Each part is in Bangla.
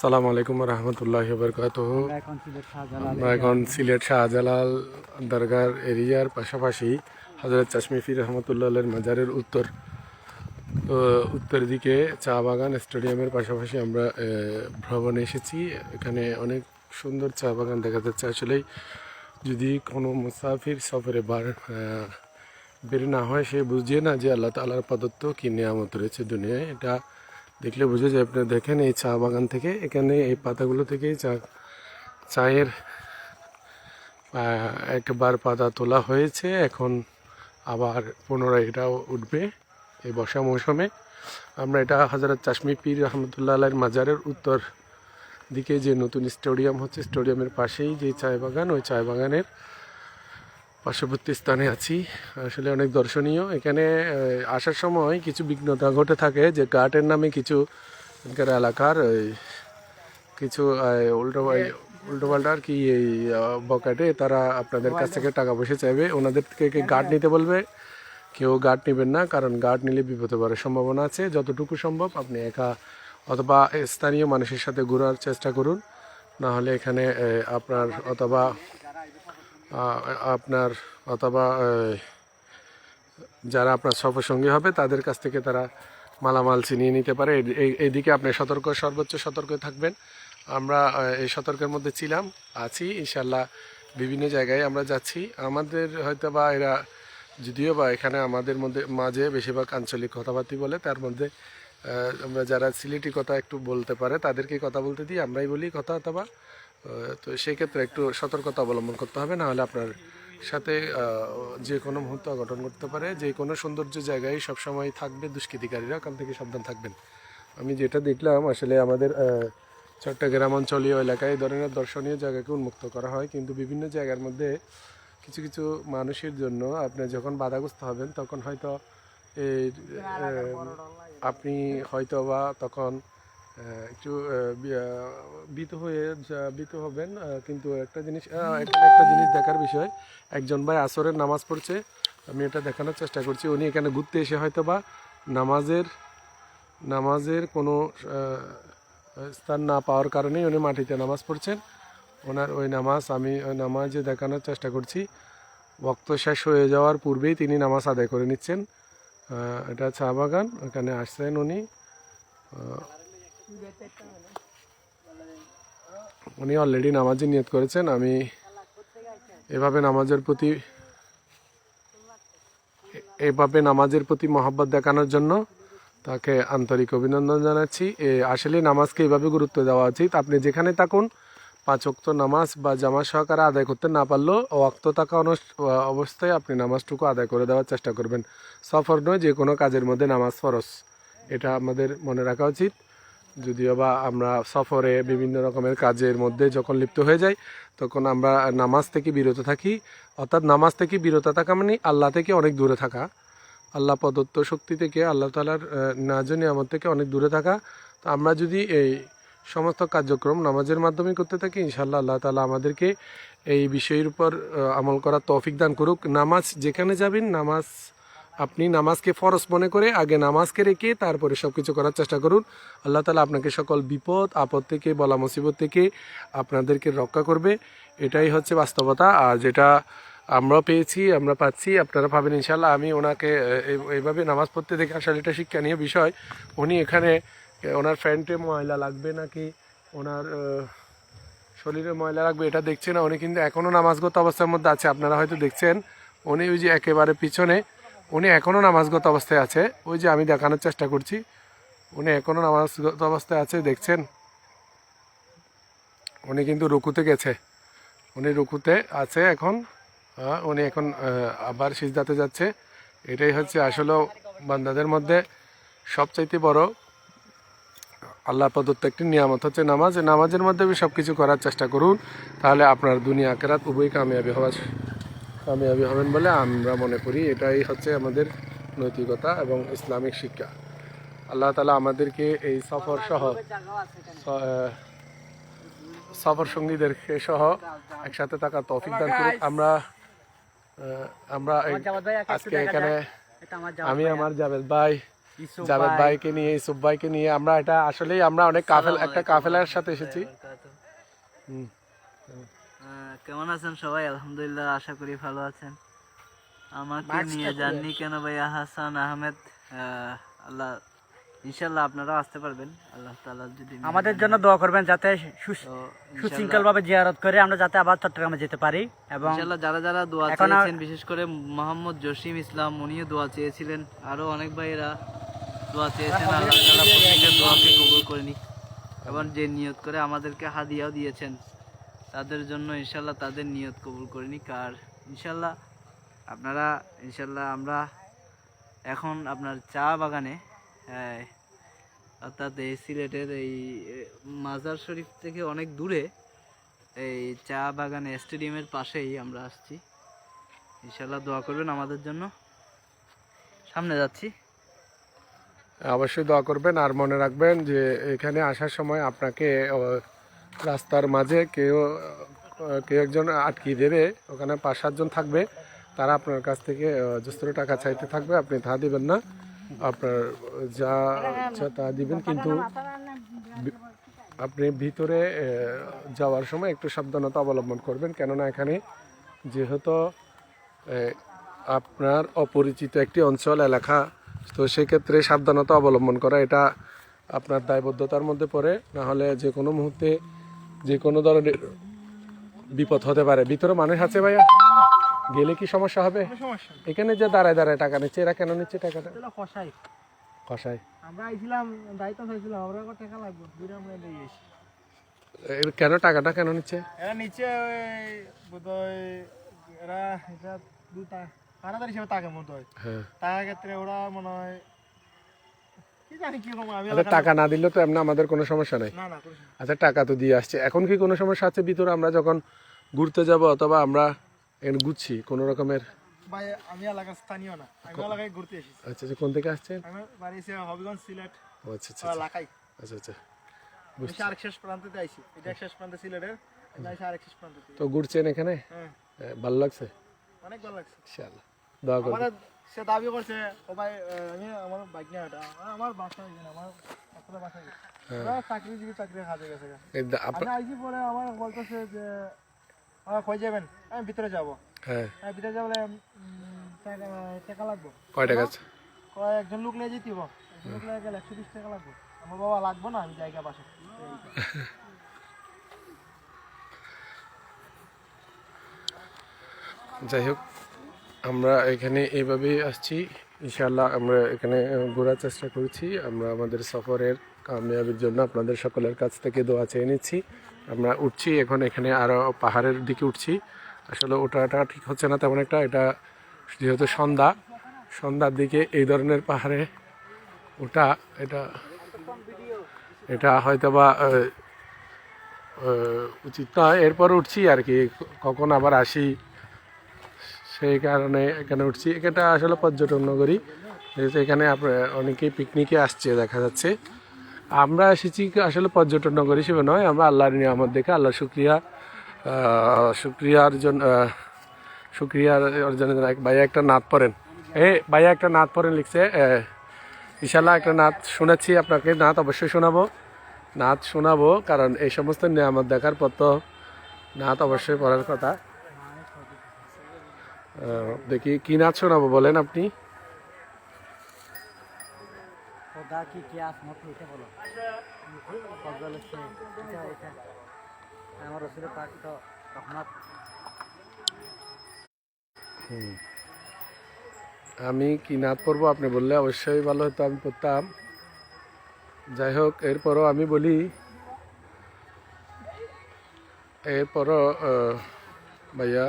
সালাম আলাইকুম রহমতুল্লাহ বরকাত আমরা এখন সিলেট শাহজালাল দরগার এরিয়ার পাশাপাশি হজরত চাশমি ফির রহমতুল্লাহের মাজারের উত্তর উত্তর দিকে চা বাগান স্টেডিয়ামের পাশাপাশি আমরা ভ্রমণে এসেছি। এখানে অনেক সুন্দর চা বাগান দেখা যাচ্ছে। আসলেই যদি কোনো মুসাফির সফরে বার বের না হয় সে বুঝিয়ে না যে আল্লাহ তালার প্রদত্ত কি নিয়ামত রয়েছে দুনিয়ায়। এটা দেখলে বুঝে যায় আপনি দেখেন এই চা বাগান থেকে, এখানে এই পাতাগুলো থেকেই চা, চায়ের একবার পাতা তোলা হয়েছে, এখন আবার পুনরায় এটাও উঠবে এই বর্ষা মৌসুমে। আমরা এটা হজরত চাশমি পীর রহমতুল্লাহ আলাইয়ের মাজারের উত্তর দিকে যে নতুন স্টেডিয়াম হচ্ছে, স্টেডিয়ামের পাশেই যে চায় বাগান, ওই চায় বাগানের পার্শ্ববর্তী স্থানে আছি। আসলে অনেক দর্শনীয়। এখানে আসার সময় কিছু বিঘ্নতা ঘটে থাকে যে গার্ডের নামে কিছু এখানকার এলাকার কিছু উল্টো উল্টো পাল্টা আর কি এই বকাটে তারা আপনাদের কাছ থেকে টাকা পয়সা চাইবে। ওনাদের থেকে গার্ড নিতে বলবে? কেউ গার্ড নেবেন না, কারণ গার্ড নিলে বিপদে পড়ার সম্ভাবনা আছে। যতটুকু সম্ভব আপনি একা অথবা স্থানীয় মানুষের সাথে ঘোরার চেষ্টা করুন। না হলে এখানে আপনার অথবা আপনার অথবা যারা আপনার সফরসঙ্গী হবে, তাদের কাছ থেকে তারা মালামাল ছিনিয়ে নিতে পারে। এইদিকে আপনি সতর্ক, সর্বোচ্চ সতর্ক থাকবেন। আমরা এই সতর্কের মধ্যে ছিলাম, আছি ইনশাল্লাহ বিভিন্ন জায়গায় আমরা যাচ্ছি। আমাদের হয়তো বা এরা, যদিও বা এখানে আমাদের মধ্যে, মাঝে বেশিরভাগ আঞ্চলিক কথাবার্তি বলে, তার মধ্যে আমরা যারা সিলেটি কথা একটু বলতে পারে, তাদেরকে কথা বলতে দিই, আমরাই বলি কথা, অথবা তো সেই ক্ষেত্রে একটু সতর্কতা অবলম্বন করতে হবে না হলে আপনার সাথে যে কোনো মুহূর্ত অঘটন করতে পারে। যে কোনো সৌন্দর্য জায়গায় সবসময় থাকবে দুষ্কৃতিকারীরা, ওখান থেকে সাবধান থাকবেন। আমি যেটা দেখলাম, আসলে আমাদের চট্টগ্রাম অঞ্চলীয় এলাকায় এই ধরনের দর্শনীয় জায়গাকে উন্মুক্ত করা হয়। কিন্তু বিভিন্ন জায়গার মধ্যে কিছু কিছু মানুষের জন্য আপনি যখন বাধাগ্রস্ত হবেন, তখন হয়তো আপনি হয়তো বা তখন একটু আহ, বি- আহ, ভীত হয়ে বিত হবেন কিন্তু একটা জিনিস একটা জিনিস দেখার বিষয় একজন ভাই আসরের নামাজ পড়ছে আমি এটা দেখানোর চেষ্টা করছি উনি এখানে ঘুরতে এসে হয়তো বা নামাজের নামাজের কোনো স্থান না পাওয়ার কারণেই উনি মাটিতে নামাজ পড়ছেন। ওনার ওই নামাজ আমি ওই নামাজে দেখানোর চেষ্টা করছি। বক্ত শেষ হয়ে যাওয়ার পূর্বেই তিনি নামাজ আদায় করে নিচ্ছেন। এটা চা বাগান ওখানে আসছেন উনি। উনি অলরেডি নামাজে নিয়ত করেছেন, আমি এভাবে নামাজের প্রতি এভাবে নামাজের প্রতি মহাব্বত দেখানোর জন্য তাকে আন্তরিক অভিনন্দন জানাচ্ছি। এ, আসলে নামাজকে এইভাবে গুরুত্ব দেওয়া উচিত। আপনি যেখানে থাকুন, পাঁচ ওয়াক্ত নামাজ বা জামা সহকারে আদায় করতে না পারলেও ওয়াক্ত থাকা অবস্থায় আপনি নামাজটুকু আদায় করে দেওয়ার চেষ্টা করবেন। সফর নয়, যে কোনো কাজের মধ্যে নামাজ ফরস এটা আমাদের মনে রাখা উচিত। যদিও বা আমরা সফরে বিভিন্ন রকমের কাজের মধ্যে যখন লিপ্ত হয়ে যাই, তখন আমরা নামাজ থেকে বিরত থাকি। অর্থাৎ নামাজ থেকে বিরত থাকা মানে আল্লাহ থেকে অনেক দূরে থাকা। আল্লাহ প্রদত্ত শক্তি থেকে আল্লাহ তালার নাজ নিয়ামত থেকে অনেক দূরে থাকা। তো আমরা যদি এই সমস্ত কার্যক্রম নামাজের মাধ্যমে করতে থাকি ইনশাল্লাহ আল্লাহ তালা আমাদেরকে এই বিষয়ের উপর আমল করার তৌফিক দান করুক। নামাজ যেখানে যাবেন, নামাজ আপনি নামাজকে ফরজ মনে করে আগে নামাজকে রেখে তারপরে সব কিছু করার চেষ্টা করুন। আল্লাহ তালা আপনাকে সকল বিপদ, আপদ থেকে, বলা মুসিবত থেকে আপনাদেরকে রক্ষা করবে। এটাই হচ্ছে বাস্তবতা। আর যেটা আমরা পেয়েছি, আমরা পাচ্ছি, আপনারা পাবেন ইনশাল্লাহ আমি ওনাকে এইভাবে নামাজ পড়তে দেখে আসলে এটা শিক্ষণীয় বিষয়। উনি এখানে, ওনার ফ্যান্টে ময়লা লাগবে নাকি? ওনার শরীরে ময়লা লাগবে, এটা দেখছে না। উনি কিন্তু এখনও নামাজগত অবস্থার মধ্যে আছে, আপনারা হয়তো দেখছেন। উনি ওই যে একেবারে পিছনে উনি এখনও নামাজগত অবস্থায় আছে। ওই যে আমি দেখানোর চেষ্টা করছি। উনি এখনও নামাজগত অবস্থায় আছে, দেখছেন? উনি কিন্তু রুকুতে গেছে। উনি রুকুতে আছে এখন। উনি এখন আবার সিজদাতে যাচ্ছে। এটাই হচ্ছে আসলে বান্দাদের মধ্যে সবচাইতে বড় আল্লাহ প্রদত্ত একটি নিয়ামত হচ্ছে নামাজ। নামাজের মাধ্যমে সব কিছু করার চেষ্টা করুন, তাহলে আপনার দুনিয়া আকেরাত উভয় কামিয়াবি হওয়ার কামিয়াবি হবেন বলে আমরা মনে করি এটাই হচ্ছে আমাদের নৈতিকতা এবং ইসলামিক শিক্ষা। আল্লাহ তালা আমাদেরকে এই সফর সহ সফর সঙ্গীদেরকে সহ একসাথে থাকা তৌফিক দান করুক। আমরা আমরা আজকে এখানে আমি আমার জাভেদ ভাই জাভেদ ভাইকে নিয়ে ইসুফ ভাইকে নিয়ে আমরা এটা আসলেই আমরা অনেক কাফেল একটা কাফেলার সাথে এসেছি। হুম। কেমন আছেন সবাই? আলহামদুলিল্লাহ আশা করি ভালো আছেন। আমাকে নিয়ে। যাননি কেন ভাইয়া? হাসান আহমেদ আল্লাহ ইনশাল্লাহ আপনারাও আসতে পারবেন। আল্লাহ তাআলা যদি আমাদের জন্য দোয়া করবেন যাতে সুস- সুশৃঙ্খল ভাবে জিয়ারত করে আমরা যাতে আবার চট্টগ্রামে যেতে পারি এবং ইনশাল্লাহ যারা যারা দোয়া চেয়েছেন বিশেষ করে মোহাম্মদ জসিম ইসলাম উনিও দোয়া চেয়েছিলেন। আরও অনেক ভাইয়েরা দোয়া চেয়েছেন। আল্লাহ তাআলা প্রত্যেকের দোয়াকে কবুল করে নিক। এবং যে নিয়ত করে আমাদেরকে হাদিয়াও দিয়েছেন। তাদের জন্য ইনশাল্লাহ তাদের নিয়ত কবুল করে? নিক আর ইনশাল্লাহ আপনারা ইনশাল্লাহ আমরা এখন আপনার চা বাগানে আহ, অর্থাৎ এই সিলেটের এই মাজার শরীফ থেকে অনেক দূরে এই চা বাগানে স্টেডিয়ামের পাশেই আমরা আসছি। ইনশাল্লাহ দোয়া করবেন আমাদের জন্য। সামনে যাচ্ছি। অবশ্যই দোয়া করবেন আর মনে রাখবেন যে এখানে আসার সময় আপনাকে রাস্তার মাঝে কেউ কেউ একজন আটকিয়ে দেবে, ওখানে পাঁচ সাতজন থাকবে, তারা আপনার কাছ থেকে অজস্র টাকা চাইতে থাকবে, আপনি তা দিবেন না। আপনার যা তা দিবেন, কিন্তু আপনি ভিতরে যাওয়ার সময় একটু সাবধানতা অবলম্বন করবেন। কেননা এখানে যেহেতু আপনার অপরিচিত একটি অঞ্চল, এলাকা, তো সেক্ষেত্রে সাবধানতা অবলম্বন করা, এটা আপনার দায়বদ্ধতার মধ্যে পড়ে। না হলে যে কোনো মুহূর্তে যে কোনো ধরনের বিপদ হতে পারে। ভিতরে মানুষ আছে ভাইয়া? গেলে কি সমস্যা হবে? এখানে যে দাঁড়ায় দাঁড়ায় টাকা নিচ্ছে এরা কেন নিচ্ছে টাকাটা? কষাই। আমরা আইছিলাম দায়িত্ব চাইছিলাম আমরা টাকা লাগবে। দুইটা আমরা দিয়ে কেন টাকাটা কেন নিচ্ছে? এরা নিচে ওই বোধহয় এরা এটা দুটা পানাদার হিসেবে মতো হয়। হ্যাঁ। টাকা ক্ষেত্রে ওরা মনে হয় কি জানি কি রকম আমি আচ্ছা টাকা না দিলে তো এমনি আমাদের কোনো সমস্যা নাই। আচ্ছা টাকা তো দিয়ে আসছে। এখন কি কোনো সমস্যা আছে ভিতরে? আমরা যখন ঘুরতে যাব অথবা আমরা এখানে ঘুরছি কোনো রকমের ভাই আমি এলাকার স্থানীয় না। আমি এলাকায় ঘুরতে এসেছি। আচ্ছা আচ্ছা কোন থেকে আসছেন? আমি বাড়ি এসে হবিগঞ্জ সিলেট আচ্ছা আচ্ছা আচ্ছা, আচ্ছা আচ্ছা। এসে আরেক শেষ প্রান্তে আইছি। এটা শেষ প্রান্তে সিলেটের আরেক শেষ প্রান্তে তো ঘুরছেন এখানে? হ্যাঁ। ভালো লাগছে? অনেক ভালো লাগছে। ইনশাআল্লাহ। দোয়া সে দাবি করছে ও ভাই আমি আমার বাইক নিয়ে হাঁটা। আমার বাসা এখানে আমার আসলে বাসা ওরা চাকরিজীবী চাকরি হাতে গেছে। আমি আইসি পরে আমার বলতেছে যে আমার কই যাবেন? আমি ভিতরে যাব। হ্যাঁ। ভিতরে যাবলে টাকা লাগবে। কয় টাকা? কয় একজন লোক নিয়ে যেতে একজন লোক নিয়ে গেলে একশো বিশ টাকা লাগবে। আমার বাবা লাগবে না আমি জায়গা বাসা। যাই হোক। আমরা এখানে এইভাবেই আসছি। ইনশাআল্লাহ আমরা এখানে ঘোরার চেষ্টা করেছি। আমরা আমাদের সফরের কামিয়াবির জন্য আপনাদের সকলের কাছ থেকে দোয়া চেয়ে নিচ্ছি। আমরা উঠছি এখন এখানে আরও পাহাড়ের দিকে উঠছি। আসলে ওঠাটা ঠিক হচ্ছে না তেমন একটা, এটা যেহেতু সন্ধ্যা, সন্ধ্যার দিকে এই ধরনের পাহাড়ে ওটা এটা এটা হয়তো বা উচিত নয়। এরপর উঠছি আর কি, কখন আবার আসি সেই কারণে এখানে উঠছি। এটা আসলে পর্যটন নগরী। এখানে অনেকেই পিকনিকে আসছে দেখা যাচ্ছে। আমরা এসেছি আসলে পর্যটন নগরী হিসেবে নয় আমরা আল্লাহর নিয়ামত দেখে আল্লাহ শুক্রিয়া শুক্রিয়ার জন্য শুক্রিয়ার অর্জনের জন্য ভাইয়া একটা নাত পড়েন। এ ভাইয়া একটা নাত পড়েন লিখছে আহ, ইনশাল্লাহ একটা নাত শোনাচ্ছি আপনাকে নাত অবশ্যই শোনাবো। নাত শোনাবো কারণ এই সমস্ত নিয়ামত দেখার পর তো নাত অবশ্যই পড়ার কথা। দেখি কি নাচ শোনাবো বলেন আপনি? আমি কি নাচ পড়ব আপনি বললে অবশ্যই ভালো হতো আমি পড়তাম। যাই হোক এরপরও আমি বলি এরপরও ভাইয়া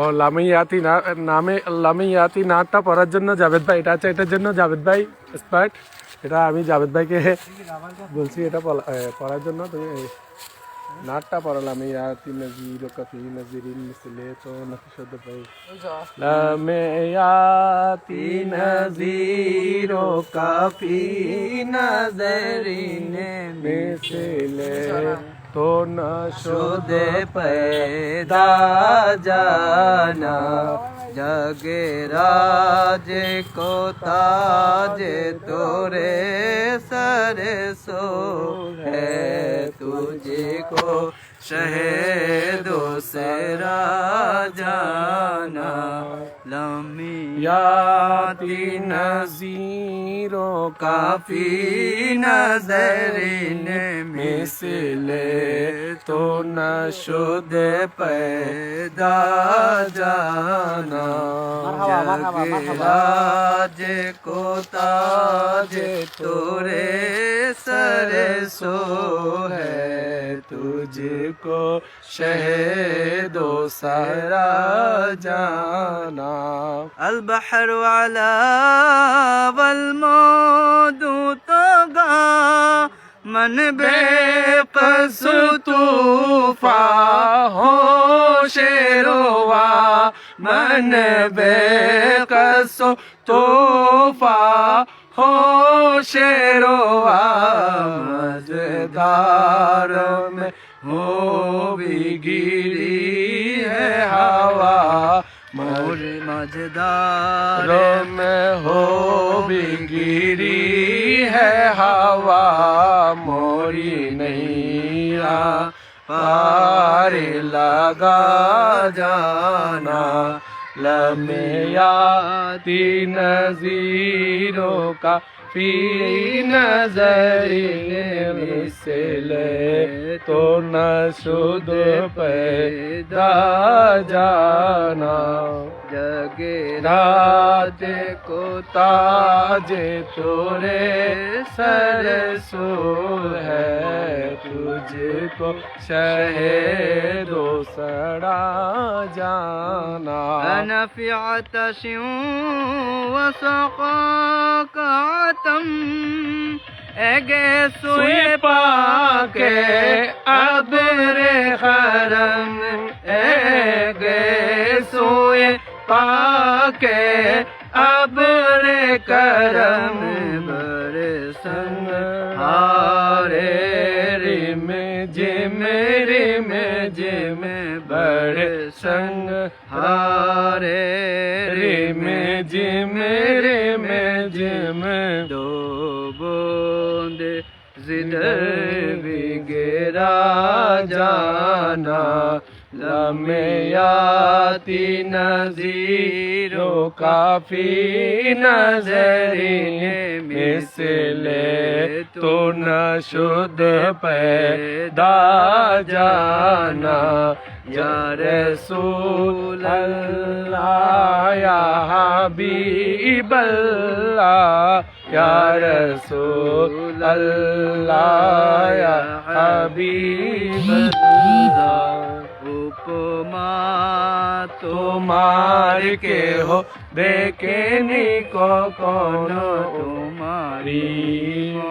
ও লামিয়াতি না, নামে লামিয়াতি নাটটা পড়ার জন্য জাভেদ ভাই, এটা আছে এটার জন্য জাভেদ ভাই এক্সপার্ট এটা আমি জাভেদ ভাইকে বলছি, এটা পড়ার জন্য। তুমি নাটটা পড়ালাম ইয়াতি নজিরো কাফি নজরিন, মিসলে তো নকশদ পাই। লামে ইয়াতি নজিরো কাফি নজরিন, মিসলে तो न शुद्ध पैदा जाना, जगे राज को ताज तोरे सरसो है तुझे को शहदो जाना लमिया लमियाती नजी رو کافی نظرین مثل تو نشد پیدا جانا जाना मरहबा, मरहबा, मरहबा। राज को ताज तोरे सर सो है तुझको शहदो सारा जाना البحر على والموج طغى من बेकस तूफा हो शेरवा આવશે રોવા મન બે કસો તોફા હો શેરોવા મજદાર મે હોવી ગીરી હે હવા મોરે મજદાર મે હોવી ગીરી હે હવા મોરી નહીં पार लगा जाना लमेयाती नजीरों का पी नजरी मिसले तो न शुद्ध पैदा जाना। जगे रात को ताज तोरे सो है जेको मुझको शहदो सड़ा जाना नफियात वसकातम एगे सुए पाके अब अदरे हरम एगे सुए पाके अब रे करम बरसन हाँ लमेयाती नजीरों काफ़ी नजरी मिसले तो न शुद्ध पैदा जाना। या रसूल अल्लाह, या हबीब अल्लाह या रसूल अल्लाह, या উপমা তোমার কেহ দেখেনি কখন। তোমারি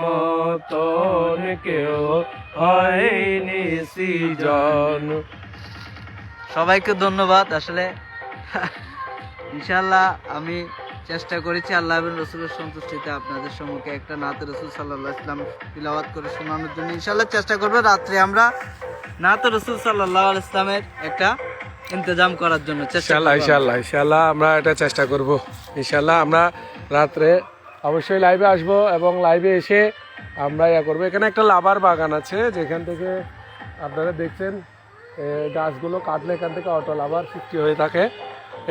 মতন কেউ হয়নি সিজন। সবাইকে ধন্যবাদ আসলে। ইনশাল্লাহ আমি চেষ্টা করেছি আল্লাহ রসুলের সন্তুষ্টিতে আপনাদের সম্মুখে একটা নাতে রসুল সাল্লাহ ইসলাম তিলাওয়াত করে শোনানোর জন্য। ইনশাল্লাহ চেষ্টা করব রাত্রে আমরা নাতে রসুল সাল্লাহ ইসলামের একটা ইন্তজাম করার জন্য ইনশাল্লাহ ইনশাল্লাহ ইনশাল্লাহ আমরা এটা চেষ্টা করব। ইনশাল্লাহ আমরা রাত্রে অবশ্যই লাইভে আসব এবং লাইভে এসে আমরা ইয়া করব। এখানে একটা লাভার বাগান আছে, যেখান থেকে আপনারা দেখছেন গাছগুলো কাটলে এখান থেকে অটো লাভার সৃষ্টি হয়ে থাকে।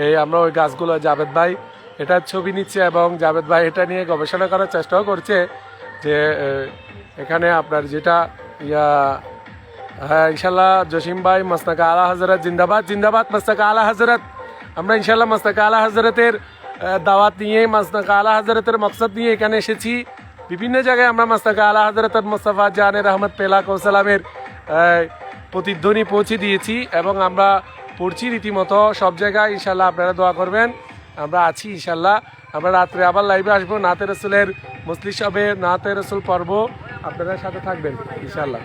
এই আমরা ওই গাছগুলো জাভেদ ভাই এটার ছবি নিচ্ছে এবং জাভেদ ভাই এটা নিয়ে গবেষণা করার চেষ্টাও করছে যে এখানে আপনার যেটা, ইয়া হ্যাঁ ইনশাল্লাহ জসিম ভাই মস্তাক আলা হজরত জিন্দাবাদ জিন্দাবাদ মস্তাক আলা হজরত আমরা ইনশাল্লাহ মস্তাক আলা হজরতের দাওয়াত নিয়ে, মস্তাক আলা হজরতের মকসদ নিয়ে এখানে এসেছি। বিভিন্ন জায়গায় আমরা মস্তাক আলা হজরত মোস্তফা জানের আহমদ পেলা কৌসালামের প্রতিধ্বনি পৌঁছে দিয়েছি এবং আমরা পড়ছি রীতিমতো সব জায়গায়। ইনশাল্লাহ আপনারা দোয়া করবেন। আমরা আছি ইনশাল্লাহ আমরা রাত্রে আবার লাইভে আসব, নাতে রসুলের মুসলিশ হবে, নাতে রসুল পর্ব। আপনাদের সাথে থাকবেন ইনশাল্লাহ